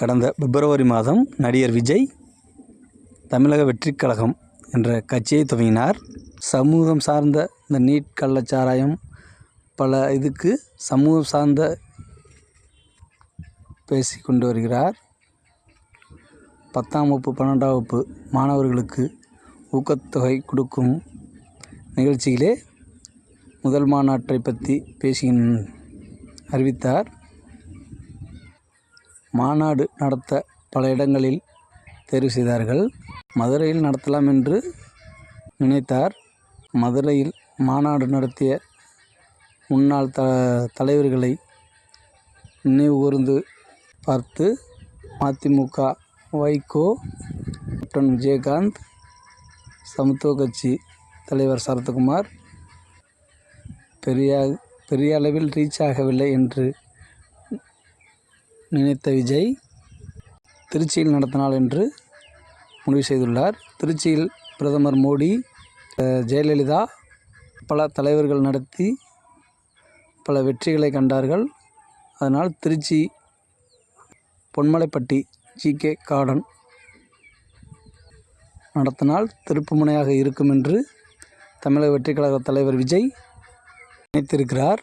கடந்த பிப்ரவரி மாதம் நடிகர் விஜய் தமிழக வெற்றிக் கழகம் என்ற கட்சியை துவங்கினார். சமூகம் சார்ந்த இந்த நீட் கள்ளச்சாராயம் பல இதுக்கு சமூகம் சார்ந்த பேசி கொண்டு வருகிறார். பத்தாம் வகுப்பு பன்னெண்டாம் வகுப்பு மாணவர்களுக்கு ஊக்கத்தொகை கொடுக்கும் நிகழ்ச்சியிலே முதல் மாநாட்டை பற்றி பேசி அறிவித்தார். மாநாடு நடத்த பல இடங்களில் தேர்வு செய்தார்கள். மதுரையில் நடத்தலாம் என்று நினைத்தார். மதுரையில் மாநாடு நடத்திய முன்னாள் த தலைவர்களை நினைவு கூர்ந்து பார்த்து மதிமுக வைகோ கேப்டன் விஜயகாந்த் சமத்துவ கட்சி தலைவர் சரத்குமார் பெரிய பெரிய அளவில் ரீச் ஆகவில்லை என்று நினைத்த விஜய் திருச்சியில் நடத்தினாள் என்று முடிவு செய்துள்ளார். திருச்சியில் பிரதமர் மோடி ஜெயலலிதா பல தலைவர்கள் நடத்தி பல வெற்றிகளை கண்டார்கள். அதனால் திருச்சி பொன்மலைப்பட்டி ஜிகே கார்டன் நடத்தினால் திருப்புமுனையாக இருக்கும் என்று தமிழக வெற்றிக் கழக தலைவர் விஜய் நினைத்திருக்கிறார்.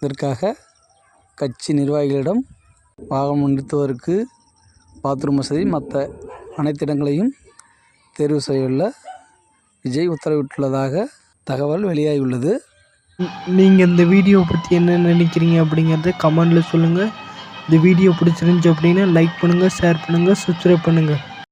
இதற்காக கட்சி நிர்வாகிகளிடம் வாகனம் நிறுத்துவதற்கு பாத்ரூம் வசதி மற்ற அனைத்து இடங்களையும் தேர்வு செய்துள்ள விஜய் உத்தரவிட்டுள்ளதாக தகவல் வெளியாகியுள்ளது. நீங்கள் இந்த வீடியோ பற்றி என்ன நினைக்கிறீங்க அப்படிங்கிறத கமெண்டில் சொல்லுங்கள் இந்த வீடியோ பிடிச்சிருந்துச்சி அப்படின்னா லைக் பண்ணுங்கள் ஷேர் பண்ணுங்கள் சப்ஸ்கிரைப் பண்ணுங்கள்